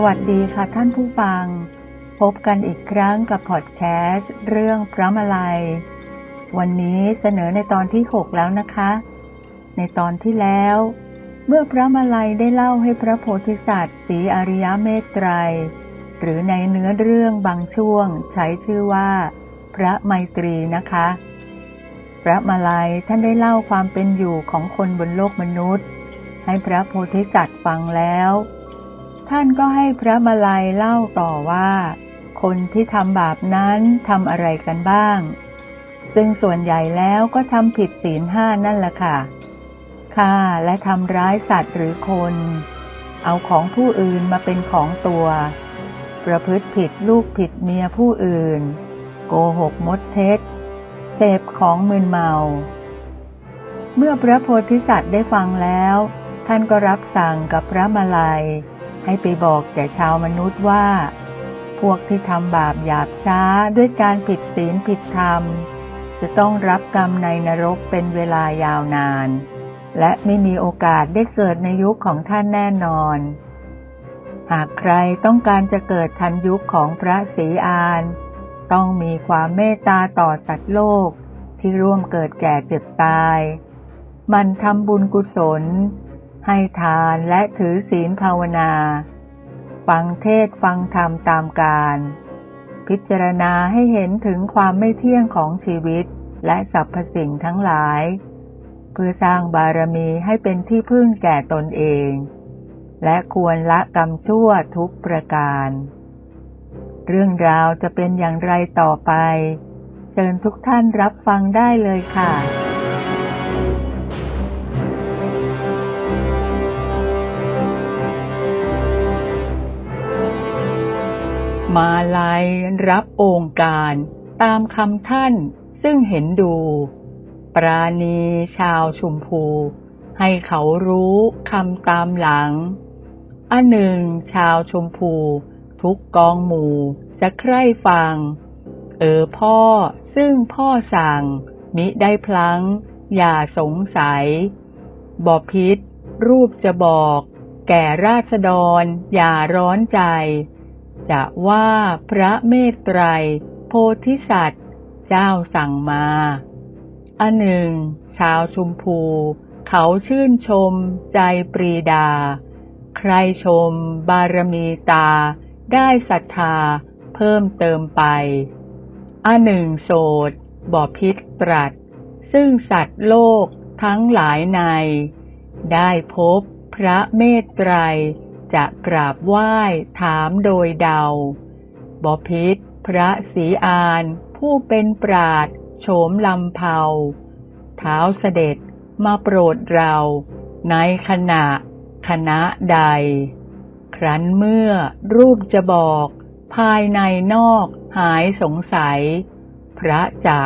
สวัสดีค่ะท่านผู้ฟัง พบกันอีกครั้งกับพอดแคสต์เรื่องพระมาลัย วันนี้เสนอในตอนที่ 6 แล้วนะคะ ในตอนที่แล้ว เมื่อพระมาลัยได้เล่าให้พระโพธิสัตว์สีอริยเมตไตร หรือในเนื้อเรื่องบางช่วงใช้ชื่อว่า พระไมตรีนะคะ พระมาลัยท่านได้เล่าความเป็นอยู่ของคนบนโลกมนุษย์ ให้พระโพธิสัตว์ฟังแล้ว ท่านก็ให้พระมาลัยเล่าต่อว่า คนที่ทำบาปนั้นทำอะไรกันบ้าง ซึ่งส่วนใหญ่แล้วก็ทำผิดศีลห้านั่นแหละค่ะฆ่าและทำร้ายสัตว์หรือคน เอาของผู้อื่นมาเป็นของตัว ประพฤติผิดลูกผิดเมียผู้อื่น โกหกมดเท็จเสพของมึนเมา เมื่อพระโพธิสัตว์ได้ฟังแล้ว ท่านก็รับสั่งกับพระมาลัย ให้ไปบอกแก่ชาวมนุษย์ว่า พวกที่ทำบาปหยาบช้าด้วยการผิดศีลผิดธรรม จะต้องรับกรรมในนรกเป็นเวลายาวนาน และไม่มีโอกาสได้เกิดในยุคของท่านแน่นอน หากใครต้องการจะเกิดทันยุคของพระศรีอาน ต้องมีความเมตตาต่อสัตว์โลกที่ร่วมเกิดแก่เจ็บตาย มันทำบุญกุศล ให้ทานและถือศีลภาวนา ฟังเทศฟังธรรมตามการ พิจารณาให้เห็นถึงความไม่เที่ยงของชีวิตและสรรพสิ่งทั้งหลาย เพื่อสร้างบารมีให้เป็นที่พึ่งแก่ตนเอง และควรละกรรมชั่วทุกประการ เรื่องราวจะเป็นอย่างไรต่อไป เชิญทุกท่านรับฟังได้เลยค่ะ มาลัยรับองค์การตามคำท่านซึ่งเห็นดู ปราณีชาวชุมพู ให้เขารู้คำตามหลัง อันหนึ่งชาวชมพู ทุกกองหมู่จะใคร่ฟัง เออพ่อซึ่งพ่อสั่ง มิได้พลังอย่าสงสัยบอพิษรูปจะบอก แก่ราษฎรอย่าร้อนใจ จะว่าพระเมตไตรโพธิสัตว์ เจ้าสั่งมา อันหนึ่ง ชาวชุมพู เขาชื่นชมใจปรีดา ใครชมบารมีตา ได้ศรัทธาเพิ่มเติมไป อันหนึ่งโสดบ่อพิษตรัส ซึ่งสัตว์โลกทั้งหลายใน ได้พบพระเมตไตร จะกราบไหว้ถามโดยเดาบอพิษพระศรีอาน ผู้เป็นปราดโฉมลำเผาเท้าเสด็จมาโปรดเราในขณะคณะใด ครั้นเมื่อรูปจะบอก ภายในนอกหายสงสัย พระจะ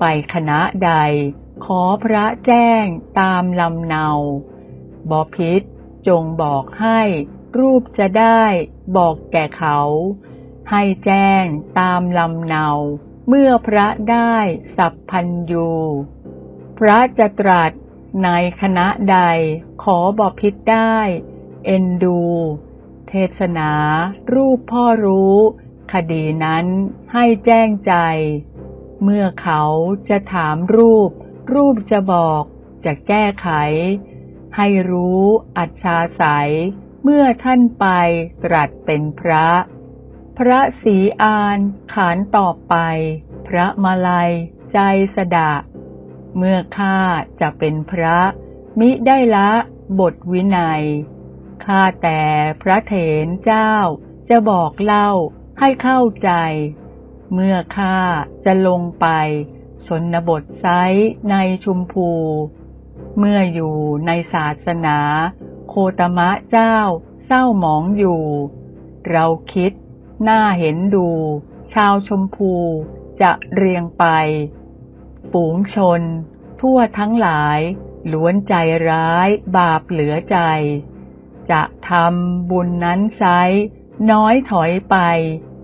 ไปคณะใด ขอพระแจ้งตามลำเนาบอพิษจงบอกให้ รูปจะได้บอกแก่เขา ให้แจ้งตามลำเนา เมื่อพระได้สัพพัญยูพระจะตรัสในคณะใดขอบอพิษได้ เอ็นดู เทศนา รูปพ่อรู้ คดีนั้นให้แจ้งใจ เมื่อเขาจะถามรูป รูปจะบอกจะแก้ไข ให้รู้อัจฉาสัย เมื่อท่านไปตรัสเป็นพระ พระศรีอานขานต่อไป พระมาลัย ใจสดะ เมื่อข้าจะเป็นพระ มิได้ละบทวินัย ข้าแต่พระเถรเจ้าจะบอกเล่าให้เข้าใจ เมื่อข้าจะลงไปชนบทไซในชุมพู เมื่ออยู่ในศาสนา โคตมะเจ้า เศร้าหมองอยู่ เราคิด หน่าเห็นดู ชาวชมพูจะเรียงไปฝูงชน ทั่วทั้งหลายล้วนใจร้ายบาปเหลือใจ จะทำบุญนั้นไซน้อยถอยไป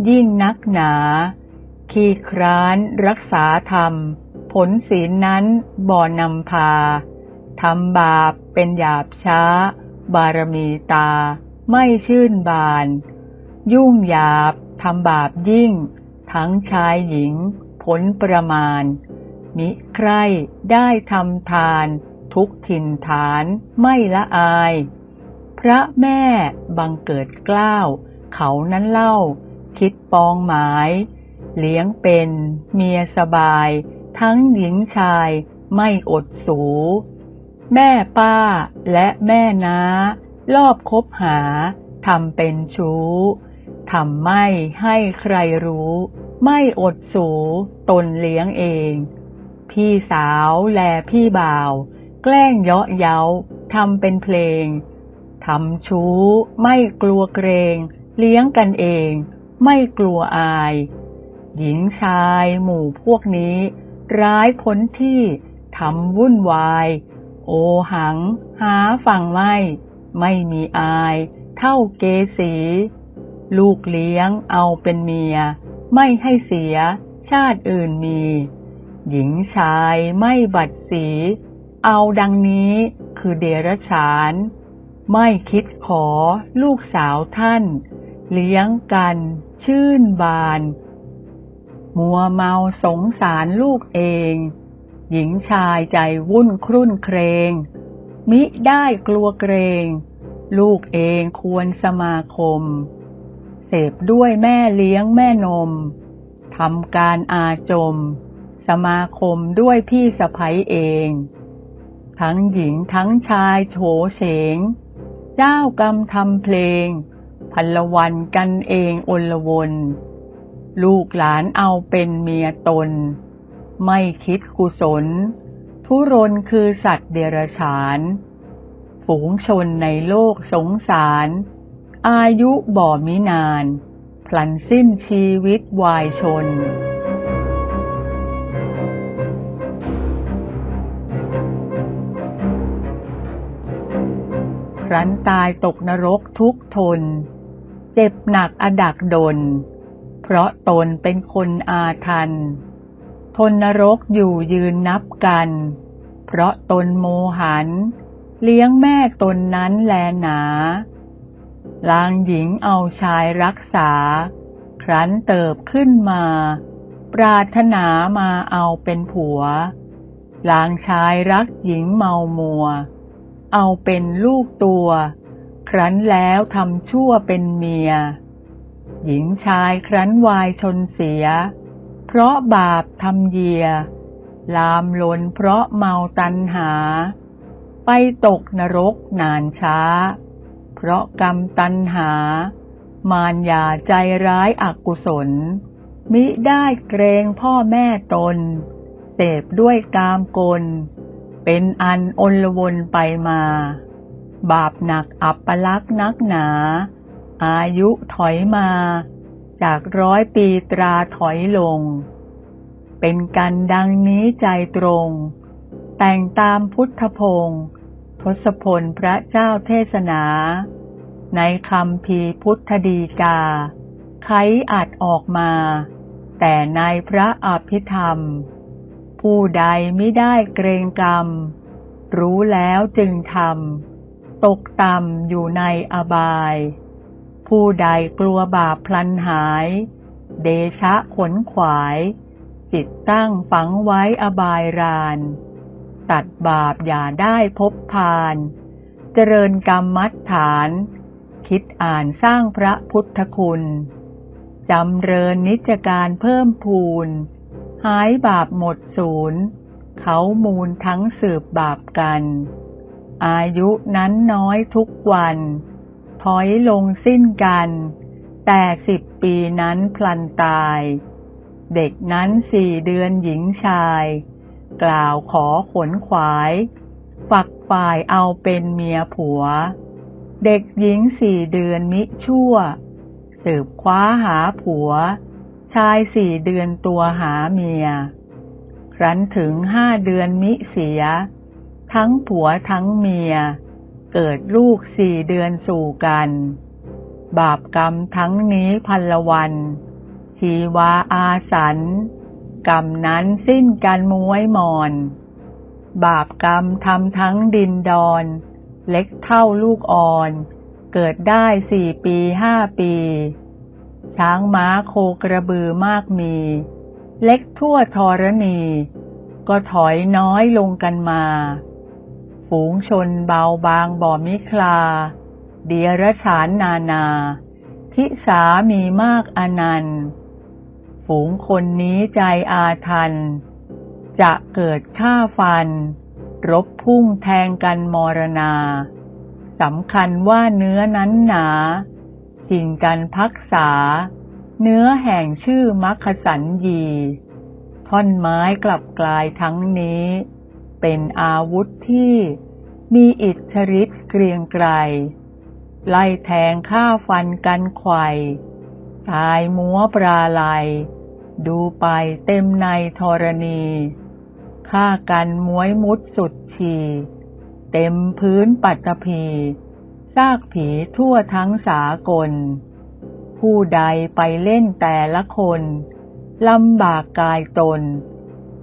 ยิ่งนักหนา ขี้คร้านรักษาธรรม ผลศีลนั้นบ่อนำพาทำบาปเป็นหยาบช้า บารมีตา ไม่ชื่นบาน ยุ่งหยาบทำบาปยิ่ง ทั้งชายหญิง ผลประมาณ มิใครได้ทำทาน ทุกถิ่นฐานไม่ละอาย พระแม่บังเกิดกล้าว เขานั้นเล่า คิดปองหมาย เลี้ยงเป็นเมียสบาย ทั้งหญิงชายไม่อดสู แม่ป้าและแม่น้า รอบคบหาทำเป็นชู้ทำไม่ให้ใครรู้ ไม่อดสูตนเลี้ยงเอง พี่สาวแลพี่บ่าว แกล้งเยาะเย้าทำเป็นเพลงทำชู้ ไม่กลัวเกรง เลี้ยงกันเอง ไม่กลัวอาย หญิงชายหมู่พวกนี้ ร้ายพ้นที่ทำวุ่นวาย โอหัง หาฟังไม่ ไม่มีอาย เท่าเกสี ลูกเลี้ยงเอาเป็นเมีย ไม่ให้เสีย ชาติอื่นมี หญิงชายไม่บัดสี เอาดังนี้คือเดรัจฉาน ไม่คิดขอลูกสาวท่าน เลี้ยงกันชื่นบาน มัวเมาสงสารลูกเอง หญิงชายใจวุ่นครุ่นเครง มิได้กลัวเกรง ลูกเองควรสมาคม เสพด้วยแม่เลี้ยงแม่นมทำการอาจม สมาคมด้วยพี่สะใภ้เอง ทั้งหญิงทั้งชายโฉเฉง เจ้ากรรมทำเพลง พันละวันกันเองอลวน ลูกหลานเอาเป็นเมียตน ไม่คิดกุศล ทุรนคือสัตว์เดรัจฉาน ฝูงชนในโลกสงสาร อายุบ่มินาน พลันสิ้นชีวิตวายชนครั้นตายตกนรกทุกทน เจ็บหนักอดักดน เพราะตนเป็นคนอาทัน ทนนรกอยู่ยืนนับกัน เพราะตนโมหัน เลี้ยงแม่ตนนั้นแลหนาลางหญิงเอาชายรักษา ครั้นเติบขึ้นมา ปรารถนามาเอาเป็นผัว ลางชายรักหญิงเมามัว เอาเป็นลูกตัว ครั้นแล้วทำชั่วเป็นเมีย หญิงชายครั้นวายชนเสีย เพราะบาปทำเยีย ลามลนเพราะเมาตันหา ไปตกนรกนานช้า เพราะกรรมตันหา มารยาใจร้ายอกุศล มิได้เกรงพ่อแม่ตน เสพด้วยกามกล เป็นอันอนลวนไปมา บาปหนักอัปลักษณ์นักหนา อายุถอยมา จากร้อยปีตราถอยลง เป็นกันดังนี้ใจตรง แต่งตามพุทธพงศ์ทศพลพระเจ้าเทศนา ในคำพีพุทธดีกา ไขอัดออกมา แต่ในพระอภิธรรม ผู้ใดไม่ได้เกรงกรรม รู้แล้วจึงทำตกต่ำอยู่ในอบาย ผู้ใดกลัวบาปพลันหาย เดชะขนขวาย จิตตั้งฝังไว้อบายราน ตัดบาปอย่าได้พบพาน เจริญกรรมมัดฐาน คิดอ่านสร้างพระพุทธคุณจำเริญนิจการเพิ่มพูน หายบาปหมดศูนย์ เขามูลทั้งสืบบาปกัน อายุนั้นน้อยทุกวัน ถอยลงสิ้นกัน แต่สิบปีนั้นพลันตาย เด็กนั้นสี่เดือนหญิงชาย กล่าวขอขนขวาย ฝักฝ่ายเอาเป็นเมียผัว เด็กหญิงสี่เดือนมิชั่ว สืบคว้าหาผัว ชายสี่เดือนตัวหาเมียครั้นถึงห้าเดือนมิเสีย ทั้งผัวทั้งเมีย เกิดลูกสี่เดือนสู่กัน บาปกรรมทั้งนี้พันละวัน ชีวาอาสัน กรรมนั้นสิ้นกันม้วยมอน บาปกรรมทำทั้งดินดอน เล็กเท่าลูกอ่อน เกิดได้สี่ปีห้าปี ช้างม้าโคกระบือมากมี เล็กทั่วธรณี ก็ถอยน้อยลงกันมา ฝูงชนเบาบางบ่มิคลา เดียรฉานนานา ทิสามีมากอนันต์ ฝูงคนนี้ใจอาทัน จะเกิดฆ่าฟัน รบพุ่งแทงกันมรณาสำคัญว่าเนื้อนั้นหนาจริงกันพักษา เนื้อแห่งชื่อมัคคสันยี ท่อนไม้กลับกลายทั้งนี้ เป็นอาวุธที่มีอิทธิฤทธิ์เกรียงไกรไล่แทงฆ่าฟันกันไขว่ตายมัวปราลัย ดูไปเต็มในธรณีฆ่ากันมวยมุดสุดฉีเต็มพื้นปัตตภีซากผีทั่วทั้งสากล ผู้ใดไปเล่นแต่ละคนลำบากกายตน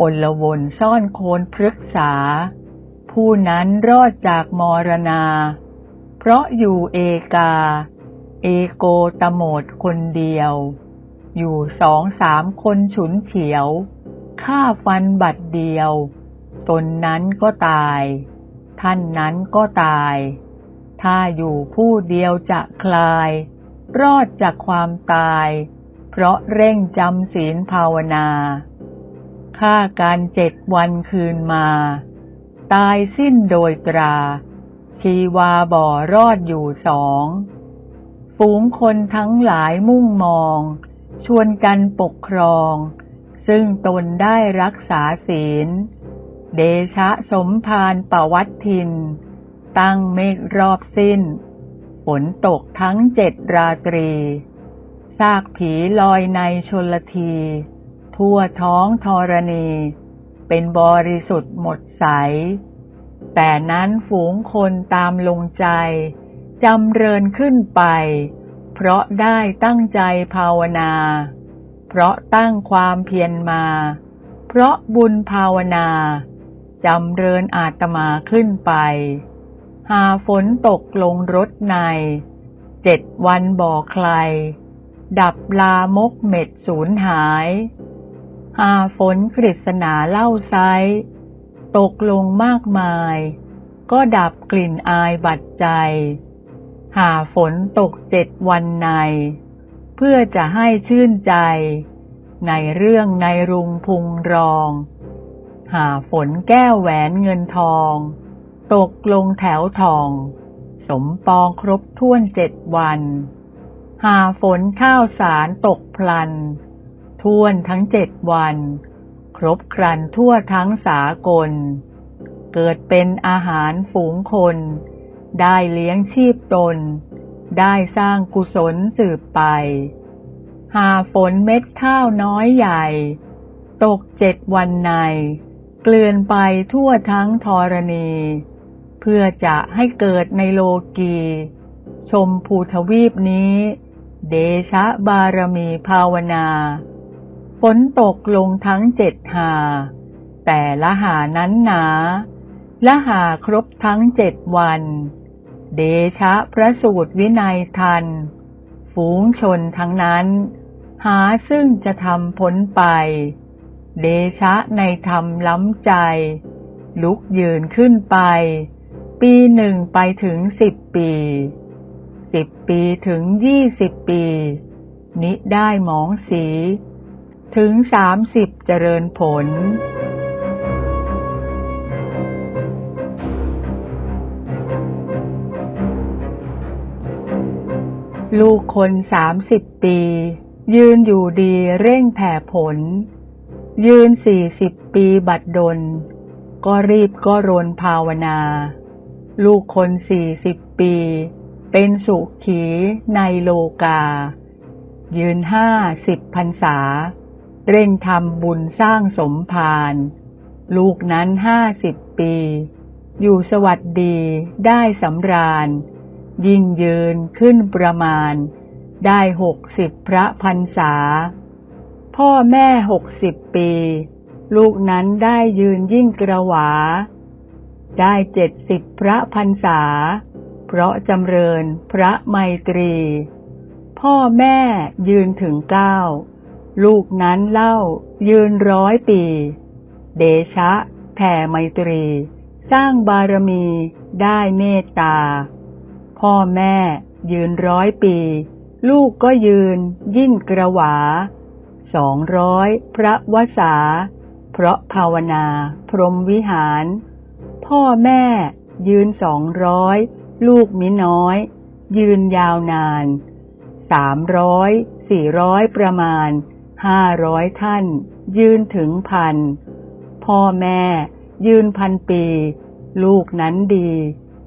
อลวนซ่อนโคนพฤกษา ผู้นั้นรอดจากมรณา เพราะอยู่เอกา เอโกตโมดคนเดียว อยู่สองสามคนฉุนเฉียวฆ่าฟันบัดเดียว ตนนั้นก็ตาย ท่านนั้นก็ตาย ถ้าอยู่ผู้เดียวจะคลาย รอดจากความตาย เพราะเร่งจำศีลภาวนา ฆ่าการเจ็ดวันคืนมา ตายสิ้นโดยตรา ชีวาบ่อรอดอยู่สองฝูงคนทั้งหลายมุ่งมอง ชวนกันปกครอง ซึ่งตนได้รักษาศีล เดชะสมภารปวัตทิน ตั้งเมฆรอบสิ้น ฝนตกทั้งเจ็ดราตรี ซากผีลอยในชนลที ทั่วท้องธรณี เป็นบริสุทธิ์หมดใส แต่นั้นฝูงคนตามลงใจจำเริญขึ้นไป เพราะได้ตั้งใจภาวนา เพราะตั้งความเพียรมา เพราะบุญภาวนาจำเริญอาตมาขึ้นไป หาฝนตกลงรถใน เจ็ดวันบ่อใคร ดับลามกเม็ดสูญหาย หาฝนกฤษณาเล่าไซตกลงมากมาย ก็ดับกลิ่นอายบัดใจ หาฝนตกเจ็ดวันใน เพื่อจะให้ชื่นใจ ในเรื่องในรุงพุงรอง หาฝนแก้วแหวนเงินทอง ตกลงแถวทอง สมปองครบถ้วนเจ็ดวัน หาฝนข้าวสารตกพลัน ท่วนทั้งเจ็ดวัน ครบครันทั่วทั้งสากล เกิดเป็นอาหารฝูงคน ได้เลี้ยงชีพตน ได้สร้างกุศลสืบไป หาฝนเม็ดข้าวน้อยใหญ่ ตกเจ็ดวันในเกลื่อนไปทั่วทั้งธรณี เพื่อจะให้เกิดในโลกี ชมภูทวีปนี้ เดชะบารมีภาวนา ฝนตกลงทั้งเจ็ดหา แต่ละหานั้นหนา ละหาครบทั้งเจ็ดวัน เดชะพระสูตรวินัยทัน ฝูงชนทั้งนั้น หาซึ่งจะทำพ้นไป เดชะในธรรมล้ำใจ ลุกยืนขึ้นไป ปีหนึ่งไปถึงสิบปี สิบปีถึงยี่สิบปี นิได้หมองสี ถึงสามสิบเจริญผล ลูกคนสามสิบปี ยืนอยู่ดีเร่งแผ่ผล ยืนสี่สิบปีบัดดล ก็รีบก็รนภาวนา ลูกคนสี่สิบปี เป็นสุขีในโลกา ยืนห้าสิบพรรษา เร่งทำบุญสร้างสมภาร ลูกนั้นห้าสิบปี อยู่สวัสดีได้สำราญ ยิ่งยืนขึ้นประมาณ ได้หกสิบพระพรรษา พ่อแม่หกสิบปี ลูกนั้นได้ยืนยิ่งกระหวา ได้เจ็ดสิบพระพรรษา เพราะจำเริญพระไมตรี พ่อแม่ยืนถึงเก้า ลูกนั้นเล่า ยืนร้อยปี เดชะแผ่ไมตรี สร้างบารมีได้เมตตา พ่อแม่ยืนร้อยปี ลูกก็ยืนยิ่งกระหวาสองร้อยพระวสา เพราะภาวนาพรหมวิหาร พ่อแม่ยืนสองร้อยลูกมิน้อย ยืนยาวนานสามร้อยสี่ร้อยประมาณ ห้าร้อยท่าน ยืนถึงพัน พ่อแม่ ยืนพันปี ลูกนั้นดี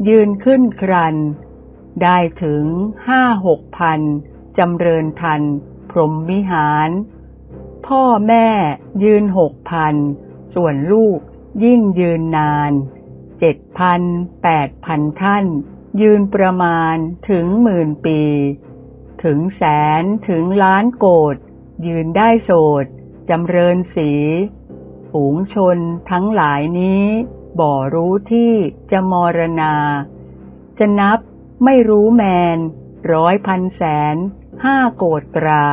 ยืนขึ้นครัน ได้ถึงห้าหกพันจำเริญทัน พรหมวิหาร พ่อแม่ยืนหกพัน ส่วนลูกยิ่งยืนนานเจ็ดพันแปดพันท่าน ยืนประมาณถึงหมื่นปี ถึงแสนถึงล้านโกด ยืนได้โสดจำเริญสีฝูงชนทั้งหลายนี้ บ่รู้ที่จะมรณา จะนับไม่รู้แมน ร้อยพันแสน ห้าโกดตรา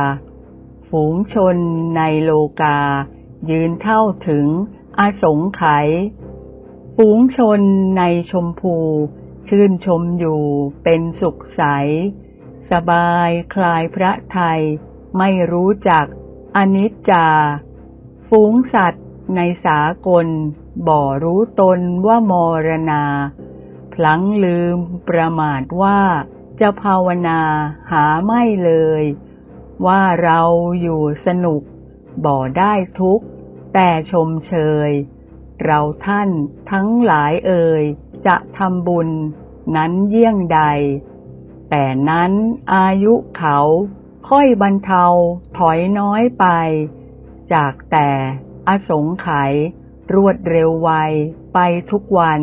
ฝูงชนในโลกา ยืนเท่าถึงอาสงไขยฝูงชนในชมพู ชื่นชมอยู่เป็นสุขใส สบายคลายพระไทย ไม่รู้จัก อนิจจา ฝูงสัตว์ในสากล บ่รู้ตนว่ามรณา พลั้งลืมประมาทว่าจะภาวนาหาไม่เลย ว่าเราอยู่สนุก บ่ได้ทุกแต่ชมเชย เราท่านทั้งหลายเอ่ยจะทำบุญนั้นเยี่ยงใด แต่นั้นอายุเขา ค่อยบรรเทาถอยน้อยไป จากแต่อสงไขยรวดเร็วไวไปทุกวัน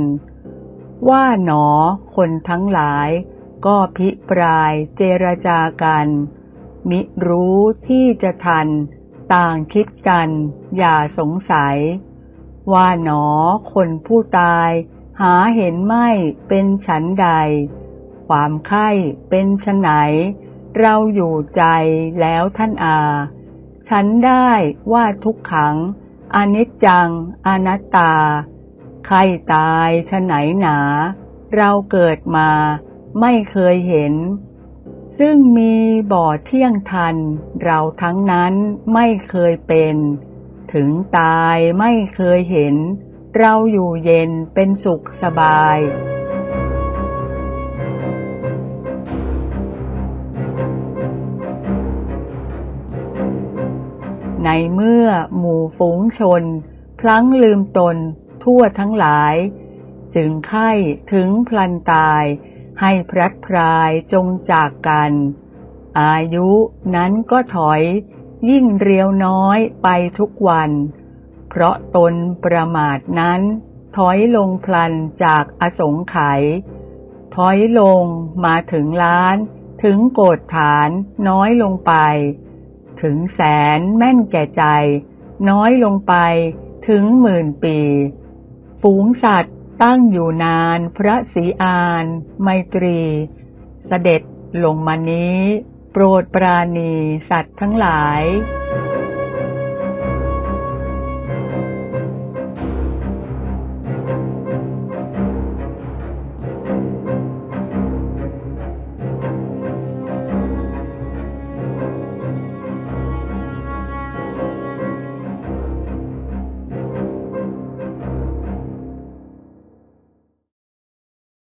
ว่าหนอคนทั้งหลายก็พิปรายเจรจากัน มิรู้ที่จะทัน ต่างคิดกัน อย่าสงสัย ว่าหนอคนผู้ตายหาเห็นไม่เป็นฉันใด ความไข้เป็นชนไหน เราอยู่ใจแล้วท่านอา ฉันได้ว่าทุกขัง อนิจจัง อนัตตา ใครตายชะไหนหนา เราเกิดมาไม่เคยเห็น ซึ่งมีบ่อเที่ยงทัน เราทั้งนั้นไม่เคยเป็น ถึงตายไม่เคยเห็น เราอยู่เย็นเป็นสุขสบาย ในเมื่อหมู่ฝูงชน พลั้งลืมตนทั่วทั้งหลาย จึงไข้ถึงพลันตาย ให้พลัดพรายจงจากกัน อายุนั้นก็ถอย ยิ่งเรียวน้อยไปทุกวัน เพราะตนประมาทนั้น ถอยลงพลันจากอสงไขยถอยลงมาถึงล้าน ถึงโกดฐานน้อยลงไป ถึงแสนแม่นแก่ใจ น้อยลงไปถึงหมื่นปี ฝูงสัตว์ตั้งอยู่นานพระศรีอาน ไมตรีเสด็จลงมานี้ โปรดปราณีสัตว์ทั้งหลาย